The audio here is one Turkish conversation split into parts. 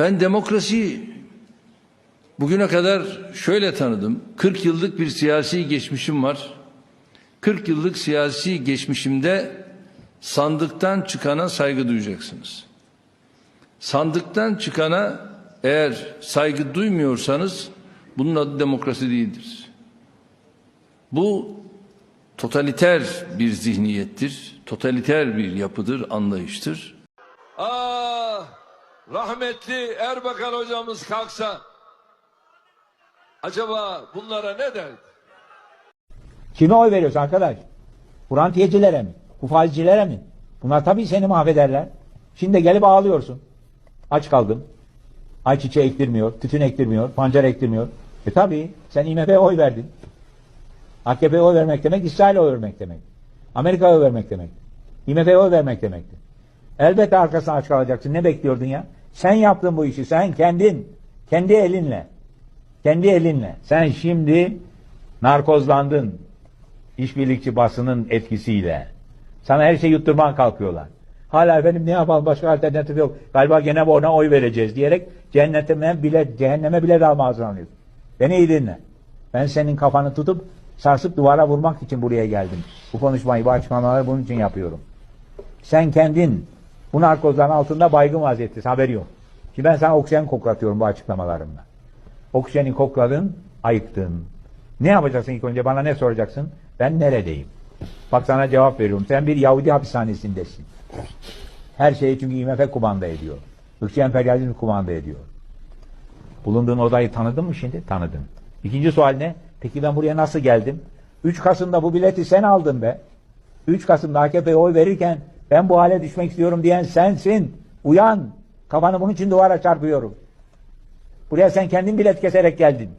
Ben demokrasiyi bugüne kadar şöyle tanıdım. 40 yıllık bir siyasi geçmişim var. 40 yıllık siyasi geçmişimde sandıktan çıkana saygı duyacaksınız. Sandıktan çıkana eğer saygı duymuyorsanız bunun adı demokrasi değildir. Bu totaliter bir zihniyettir, totaliter bir yapıdır, anlayıştır. Ah rahmetli Erbakan hocamız kalksa acaba bunlara ne der? Kime oy veriyorsun arkadaş? Kurantiyecilere mi? Kufalcilere mi? Bunlar tabii seni mahvederler. Şimdi de gelip ağlıyorsun. Aç kaldım. Ayçiçeği ektirmiyor, tütün ektirmiyor, pancar ektirmiyor. E tabii sen IMF'ye oy verdin. AKP'ye oy vermek demek, İsrail'e oy vermek demek. Amerika'ya oy vermek demek. IMF'ye oy vermek demektir. Elbette arkasına aç kalacaksın. Ne bekliyordun ya? Sen yaptın bu işi. Sen kendin. Kendi elinle. Kendi elinle. Sen şimdi narkozlandın. İşbirlikçi basının etkisiyle. Sana her şeyi yutturman kalkıyorlar. Hala efendim ne yapalım başka alternatif yok. Galiba gene ona oy vereceğiz diyerek cehenneme bile, cehenneme bile daha hazırlanıyorsun. Beni iyi dinle. Ben senin kafanı tutup sarsıp duvara vurmak için buraya geldim. Bu konuşmayı, bu açıklamaları bunun için yapıyorum. Sen kendin bu narkozların altında baygın vaziyettesin. Haberi yok. Ki ben sana oksijen koklatıyorum bu açıklamalarımla. Oksijeni kokladın, ayıktın. Ne yapacaksın ilk önce? Bana ne soracaksın? Ben neredeyim? Bak sana cevap veriyorum. Sen bir Yahudi hapishanesindesin. Her şeyi çünkü IMF kumanda ediyor. Irkçı emperyalizm kumanda ediyor. Bulunduğun odayı tanıdın mı şimdi? Tanıdın. İkinci sual ne? Peki ben buraya nasıl geldim? 3 Kasım'da bu bileti sen aldın be. 3 Kasım'da AKP'ye oy verirken ben bu hale düşmek istiyorum diyen sensin. Uyan. Kafanı bunun için duvara çarpıyorum. Buraya sen kendin bilet keserek geldin.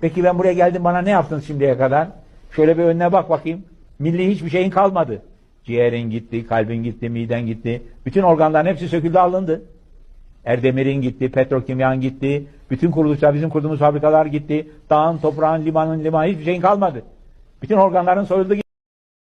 Peki ben buraya geldim bana ne yaptın şimdiye kadar? Şöyle bir önüne bak bakayım. Milli hiçbir şeyin kalmadı. Ciğerin gitti, kalbin gitti, miden gitti. Bütün organların hepsi söküldü alındı. Erdemir'in gitti, petrokimyan gitti. Bütün kuruluşlar, bizim kurduğumuz fabrikalar gitti. Dağın, toprağın, limanın, liman hiçbir şeyin kalmadı. Bütün organların soyuldu gitti.